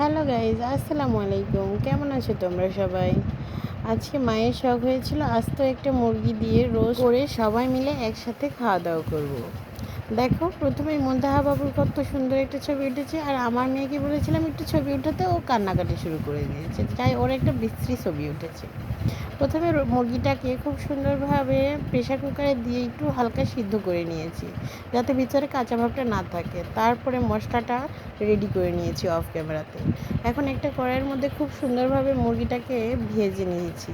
Hello guys আসসালামু আলাইকুম কেমন আছো তোমরা সবাই? আজকে মায়ের শখ হয়েছিল আজ তো একটা মুরগি দিয়ে রোজ করে সবাই মিলে একসাথে খাওয়া দাওয়া করব। দেখো প্রথমে মন্দাহা বাবুর কত সুন্দর একটা ছবি উঠেছে, আর আমার মেয়েকে বলেছিলাম একটু ছবি উঠাতে, ও কান্নাকাটি শুরু করে দিয়েছে। তাই ওর একটা বিশ্রী ছবি উঠেছে। প্রথমে মুরগিটাকে খুব সুন্দরভাবে প্রেশার কুকারে দিয়ে একটু হালকা সিদ্ধ করে নিয়েছি, যাতে ভিতরে কাঁচা ভাবটা না থাকে। তারপরে মশলাটা রেডি করে নিয়েছি অফ ক্যামেরাতে এখন একটা কড়াইয়ের মধ্যে খুব সুন্দরভাবে মুরগিটাকে ভেজে নিয়েছি,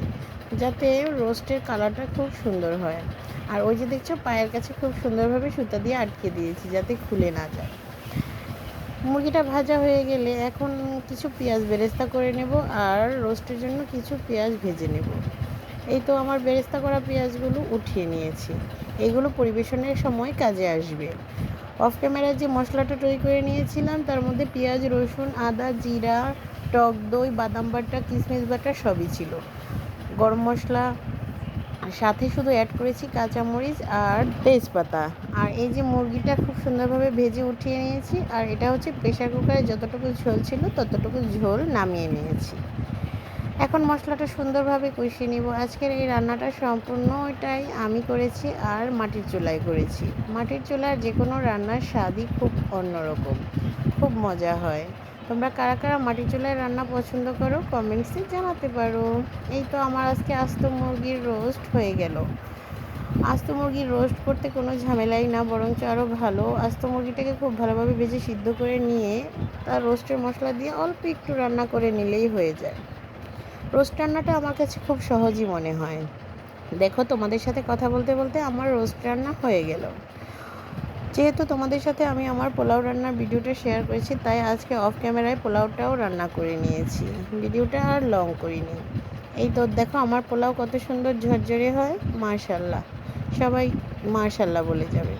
যাতে রোস্টের কালারটা খুব সুন্দর হয়। আর ওই যে দেখছ, পায়ের কাছে খুব সুন্দরভাবে সুতা দিয়ে আটকে দিয়েছি যাতে খুলে না যায়। মুরগিটা ভাজা হয়ে গেলে এখন কিছু পেঁয়াজ বেরেস্তা করে নেব আর রোস্টের জন্য কিছু পেঁয়াজ ভেজে নেব। এই তো আমার বেরেস্তা করা পেঁয়াজগুলো উঠিয়ে নিয়েছি। এগুলো পরিবেশনের সময় কাজে আসবে। অফ ক্যামেরায় যে মশলাটা তৈরি করে নিয়েছিলাম, তার মধ্যে পেঁয়াজ, রসুন, আদা, জিরা, টক দই, বাদাম বাটা কিশমিশ বাটা সবই ছিল। গরম মশলা সাথে শুধু অ্যাড করেছি কাঁচামরিচ আর তেজপাতা। আর এই যে মুরগিটা খুব সুন্দরভাবে ভেজে উঠিয়ে নিয়েছি, আর এটা হচ্ছে প্রেশার কুকারে যতটুকু ঝোল ছিল ততটুকু ঝোল নামিয়ে নিয়েছি। এখন মশলাটা সুন্দরভাবে কষিয়ে নিব। আজকের এই রান্নাটা সম্পূর্ণটাই আমি করেছি আর মাটির চুলায় করেছি। মাটির চুলার যে কোনো রান্নার স্বাদই খুব অন্যরকম, খুব মজা হয়। তোমরা কারা কারা মাটি চুলায় রান্না পছন্দ করো কমেন্টসে জানাতে পারো। এই তো আমার আজকে আস্ত মুরগির রোস্ট হয়ে গেল। আস্ত মুরগির রোস্ট করতে কোনো ঝামেলাই না, বরঞ্চ আরও ভালো। আস্ত মুরগিটাকে খুব ভালোভাবে ভেজে সিদ্ধ করে নিয়ে তার রোস্টের মশলা দিয়ে অল্প একটু রান্না করে নিলেই হয়ে যায়। রোস্ট রান্নাটা আমার কাছে খুব সহজই মনে হয়। দেখো তোমাদের সাথে কথা বলতে বলতে আমার রোস্ট রান্না হয়ে গেল। যেহেতু তোমাদের সাথে আমি আমার পোলাও রান্নার ভিডিওটা শেয়ার করেছি, তাই আজকে অফ ক্যামেরায় পোলাওটাও রান্না করে নিয়েছি। ভিডিওটা আর লং করিনি। এই তো দেখো, আমার পোলাও কত সুন্দর ঝরঝরে হয় মার্শাল্লাহ সবাই মার্শাল্লাহ বলে যাবে।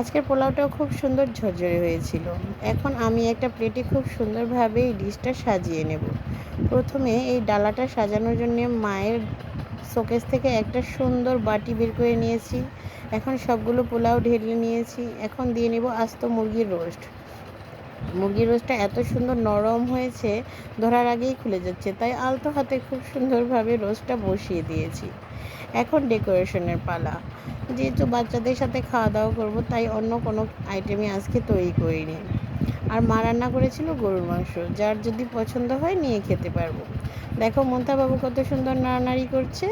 আজকের পোলাওটাও খুব সুন্দর ঝরঝরে হয়েছিল। এখন আমি একটা প্লেটে খুব সুন্দরভাবে এই ডিশটা সাজিয়ে নেব। প্রথমে এই ডালাটা সাজানোর জন্য মায়ের শোকেস থেকে একটা সুন্দর বাটি বের করে নিয়েছি। এখন সবগুলো পোলাও ঢেলে নিয়েছি। এখন দিয়ে নেব আস্ত মুরগির রোস্ট। মুরগির রোস্টটা এত সুন্দর নরম হয়েছে, ধরার আগেই খুলে যাচ্ছে। তাই আলতো হাতে খুব সুন্দরভাবে রোস্টটা বসিয়ে দিয়েছি। এখন ডেকোরেশনের পালা। যেহেতু বাচ্চাদের সাথে খাওয়া দাওয়া করব, তাই অন্য কোনো আইটেমই আজকে তৈরি করিনি। আর মা রান্না করেছিল গরুর মাংস, যার যদি পছন্দ হয় নিয়ে খেতে পারব। দেখো মন্তা বাবু কত সুন্দর নাড়ানাড়ি করছে।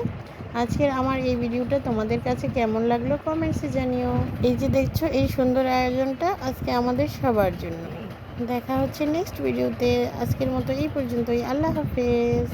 আজকের আমার এই ভিডিওটা তোমাদের কাছে কেমন লাগল কমেন্টসে জানিও। এই যে দেখছ, এই সুন্দর আয়োজনটা আজকে আমাদের সবার জন্য দেখা হচ্ছে নেক্সট ভিডিওতে। আজকের মতো এই পর্যন্তই। আল্লাহ হাফেজ।